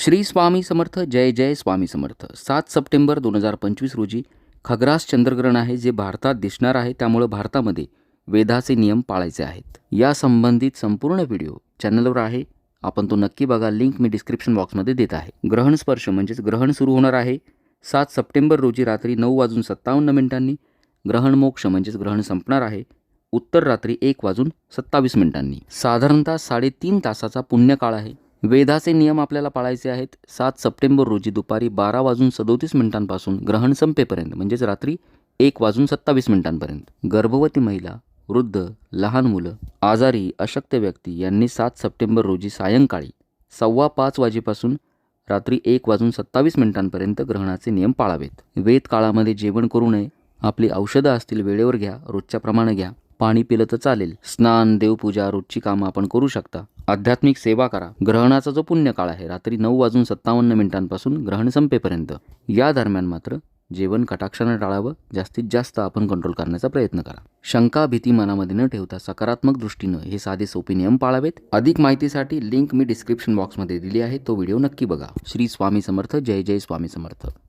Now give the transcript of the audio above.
श्री स्वामी समर्थ जय जय स्वामी समर्थ. सात सप्टेंबर दोन हजार पंचवीस रोजी खग्रास चंद्रग्रहण आहे जे भारतात दिसणार आहे त्यामुळं भारतामध्ये वेदाचे नियम पाळायचे आहेत. या संबंधित संपूर्ण व्हिडिओ चॅनलवर आहे. आपण तो नक्की बघा लिंक मी डिस्क्रिप्शन बॉक्समध्ये देत आहे. ग्रहण स्पर्श म्हणजेच ग्रहण सुरू होणार आहे. सात सप्टेंबर रोजी रात्री नऊ वाजून सत्तावन्न मिनिटांनी ग्रहण मोक्ष म्हणजेच ग्रहण संपणार आहे. उत्तर रात्री एक वाजून सत्तावीस मिनिटांनी. साधारणतः साडेतीन तासाचा पुण्यकाळ आहे. वेधाचे नियम आपल्याला पाळायचे आहेत. सात सप्टेंबर रोजी दुपारी बारा वाजून सदोतीस मिनिटांपासून ग्रहण संपेपर्यंत म्हणजेच रात्री एक वाजून सत्तावीस मिनिटांपर्यंत गर्भवती महिला वृद्ध लहान मुलं आजारी अशक्त व्यक्ती यांनी सात सप्टेंबर रोजी सायंकाळी सव्वा पाच वाजेपासून रात्री एक वाजून सत्तावीस मिनिटांपर्यंत ग्रहणाचे नियम पाळावेत. वेद काळामध्ये जेवण करू नये. आपली औषधं असतील वेळेवर घ्या. रोजच्या प्रमाणे घ्या. पाणी पिलं तर चालेल. स्नान देवपूजा रोजची कामं आपण करू शकता. आध्यात्मिक सेवा करा. ग्रहणाचा जो पुण्यकाळ आहे रात्री नऊ वाजून सत्तावन्न मिनिटांपासून ग्रहण संपेपर्यंत. या दरम्यान मात्र जेवण कटाक्षानं टाळावं जास्तीत जास्त आपण कंट्रोल करण्याचा प्रयत्न करा. शंका भीती मनामध्ये न ठेवता सकारात्मक दृष्टीनं हे साधे सोपे नियम पाळावेत. अधिक माहितीसाठी लिंक मी डिस्क्रिप्शन बॉक्समध्ये दिली आहे तो व्हिडिओ नक्की बघा. श्री स्वामी समर्थ जय जय स्वामी समर्थ.